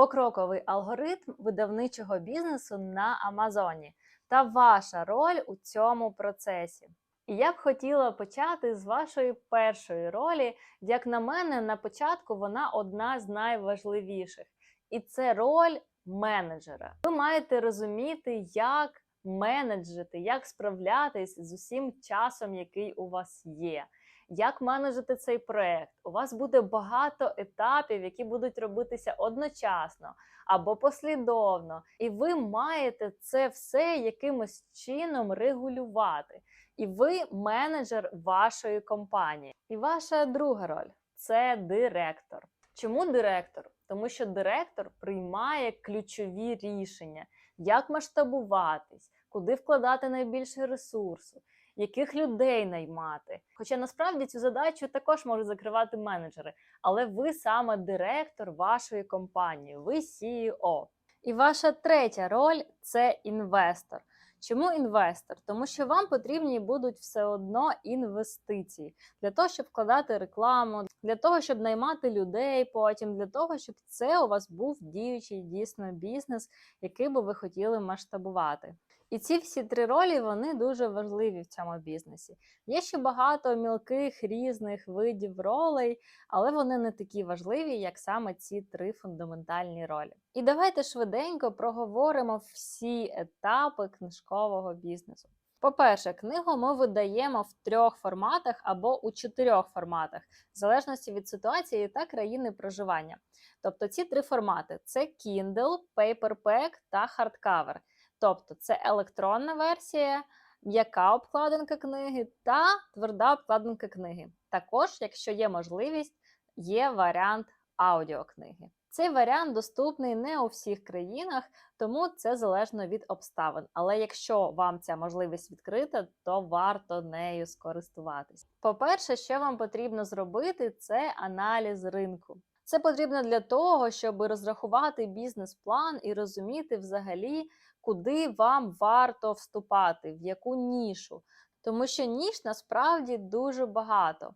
покроковий алгоритм видавничого бізнесу на Амазоні та ваша роль у цьому процесі. І я б хотіла почати з вашої першої ролі. Як на мене, на початку вона одна з найважливіших, і це роль менеджера. Ви маєте розуміти, як менеджити, як справлятись з усім часом, який у вас є. Як менеджити цей проект? У вас буде багато етапів, які будуть робитися одночасно або послідовно, і ви маєте це все якимось чином регулювати. І ви менеджер вашої компанії. І ваша друга роль це директор. Чому директор? Тому що директор приймає ключові рішення, як масштабуватись, куди вкладати найбільше ресурсу, яких людей наймати. Хоча насправді цю задачу також можуть закривати менеджери, але ви саме директор вашої компанії, ви CEO. І ваша третя роль це інвестор. Чому інвестор? Тому що вам потрібні будуть все одно інвестиції для того, щоб вкладати рекламу, для того, щоб наймати людей, потім для того, щоб це у вас був діючий дійсно бізнес, який би ви хотіли масштабувати. І ці всі три ролі вони дуже важливі в цьому бізнесі. Є ще багато мілких різних видів ролей, але вони не такі важливі, як саме ці три фундаментальні ролі. І давайте швиденько проговоримо всі етапи книжкового бізнесу. По-перше, книгу ми видаємо в трьох форматах або у чотирьох форматах, в залежності від ситуації та країни проживання. Тобто ці три формати: це Kindle, Paperback та Hardcover. Тобто це електронна версія, м'яка обкладинка книги та тверда обкладинка книги. Також, якщо є можливість, є варіант аудіокниги. Цей варіант доступний не у всіх країнах, тому це залежно від обставин. Але якщо вам ця можливість відкрита, то варто нею скористуватись. По-перше, що вам потрібно зробити, це аналіз ринку. Це потрібно для того, щоб розрахувати бізнес-план і розуміти взагалі, куди вам варто вступати, в яку нішу. Тому що ніж насправді дуже багато.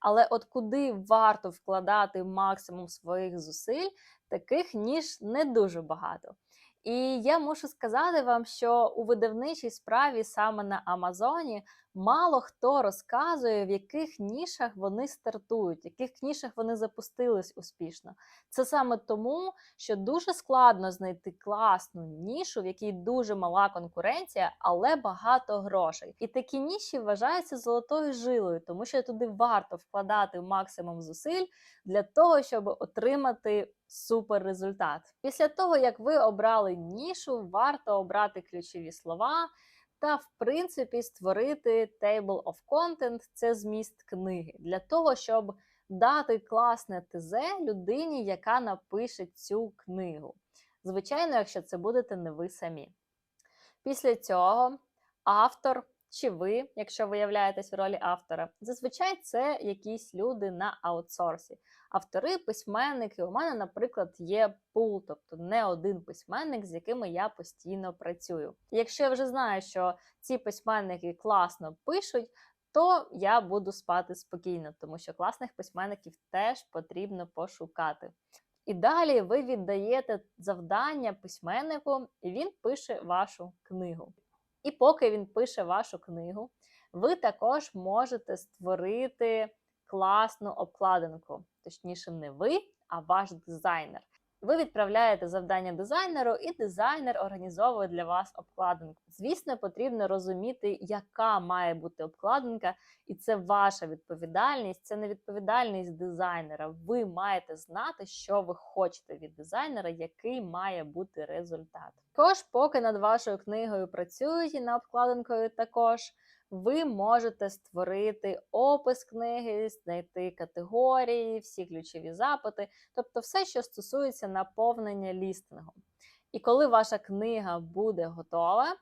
Але от куди варто вкладати максимум своїх зусиль, таких ніж не дуже багато. І я мушу сказати вам, що у видавничій справі саме на Амазоні мало хто розказує, в яких нішах вони стартують, в яких нішах вони запустились успішно. Це саме тому, що дуже складно знайти класну нішу, в якій дуже мала конкуренція, але багато грошей. І такі ніші вважаються золотою жилою, тому що туди варто вкладати максимум зусиль для того, щоб отримати супер результат. Після того, як ви обрали нішу, варто обрати ключові слова та, в принципі, створити Table of Content це зміст книги, для того, щоб дати класне ТЗ людині, яка напише цю книгу. Звичайно, якщо це будете не ви самі. Після цього автор. Чи ви, якщо ви являєтесь в ролі автора, зазвичай це якісь люди на аутсорсі. Автори, письменники. У мене, наприклад, є пул, тобто не один письменник, з якими я постійно працюю. Якщо я вже знаю, що ці письменники класно пишуть, то я буду спати спокійно, тому що класних письменників теж потрібно пошукати. І далі ви віддаєте завдання письменнику, і він пише вашу книгу. І поки він пише вашу книгу, ви також можете створити класну обкладинку. Точніше, не ви, а ваш дизайнер. Ви відправляєте завдання дизайнеру, і дизайнер організовує для вас обкладинку. Звісно, потрібно розуміти, яка має бути обкладинка, і це ваша відповідальність, це не відповідальність дизайнера. Ви маєте знати, що ви хочете від дизайнера, який має бути результат. Також, поки над вашою книгою працюють і над обкладинкою також. Ви можете створити опис книги, знайти категорії, всі ключові запити, тобто все, що стосується наповнення лістингу. І коли ваша книга буде готова,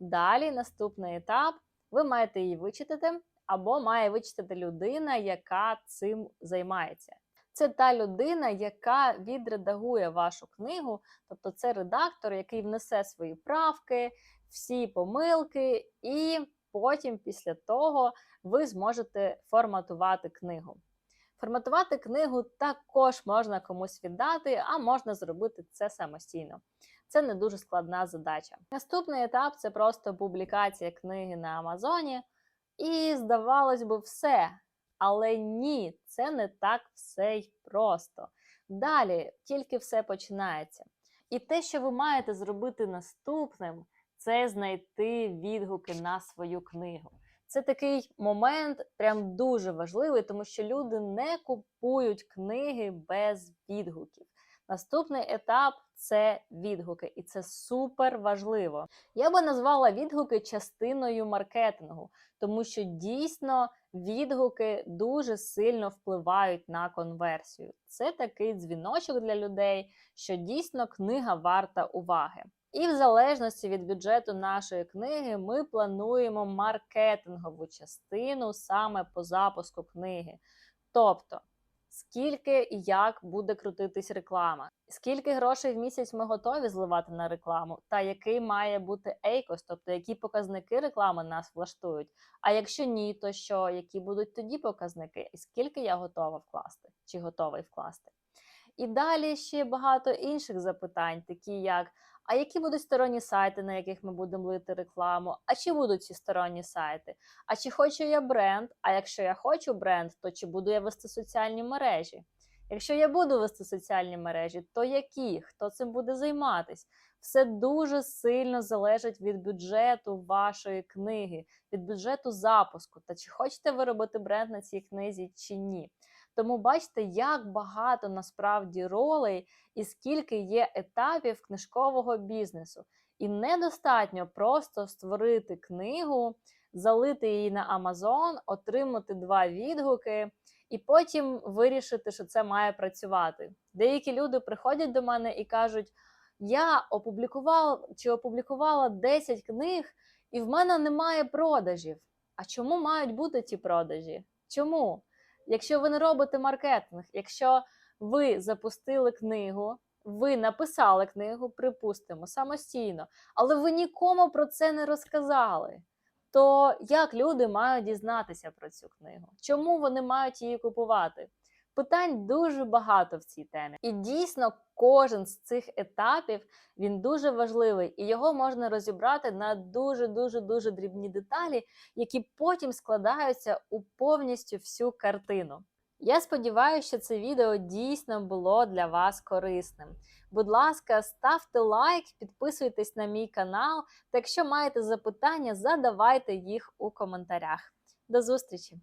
далі наступний етап, ви маєте її вичитати, або має вичитати людина, яка цим займається. Це та людина, яка відредагує вашу книгу, тобто це редактор, який внесе свої правки, всі помилки і потім, після того, ви зможете форматувати книгу. Форматувати книгу також можна комусь віддати, а можна зробити це самостійно. Це не дуже складна задача. Наступний етап це просто публікація книги на Амазоні. І здавалось би, все. Але ні, це не так все й просто. Далі тільки все починається. І те, що ви маєте зробити наступним, це знайти відгуки на свою книгу. Це такий момент, прям дуже важливий, тому що люди не купують книги без відгуків. Наступний етап це відгуки, і це супер важливо. Я би назвала відгуки частиною маркетингу, тому що дійсно відгуки дуже сильно впливають на конверсію. Це такий дзвіночок для людей, що дійсно книга варта уваги. І в залежності від бюджету нашої книги ми плануємо маркетингову частину саме по запуску книги. Тобто, скільки і як буде крутитись реклама, скільки грошей в місяць ми готові зливати на рекламу, та який має бути ACOS, тобто які показники реклами нас влаштують. А якщо ні, то що, які будуть тоді показники, і скільки я готова вкласти, чи готовий вкласти. І далі ще багато інших запитань, такі як. А які будуть сторонні сайти, на яких ми будемо лити рекламу? А чи будуть ці сторонні сайти? А чи хочу я бренд? А якщо я хочу бренд, то чи буду я вести соціальні мережі? Якщо я буду вести соціальні мережі, то які? Хто цим буде займатись? Все дуже сильно залежить від бюджету вашої книги, від бюджету запуску. Та чи хочете ви робити бренд на цій книзі, чи ні? Тому бачите, як багато насправді ролей і скільки є етапів книжкового бізнесу. І недостатньо просто створити книгу, залити її на Amazon, отримати два відгуки і потім вирішити, що це має працювати. Деякі люди приходять до мене і кажуть: я опублікувала чи опублікувала 10 книг, і в мене немає продажів. А чому мають бути ті продажі? Чому? Якщо ви не робите маркетинг, якщо ви запустили книгу, ви написали книгу, припустимо, самостійно, але ви нікому про це не розказали. То як люди мають дізнатися про цю книгу? Чому вони мають її купувати? Питань дуже багато в цій темі. І дійсно кожен з цих етапів він дуже важливий, і його можна розібрати на дуже дуже дуже дрібні деталі, які потім складаються у повністю всю картину. Я сподіваюся, що це відео дійсно було для вас корисним. Будь ласка, ставте лайк, підписуйтесь на мій канал. Та якщо маєте запитання, задавайте їх у коментарях. До зустрічі!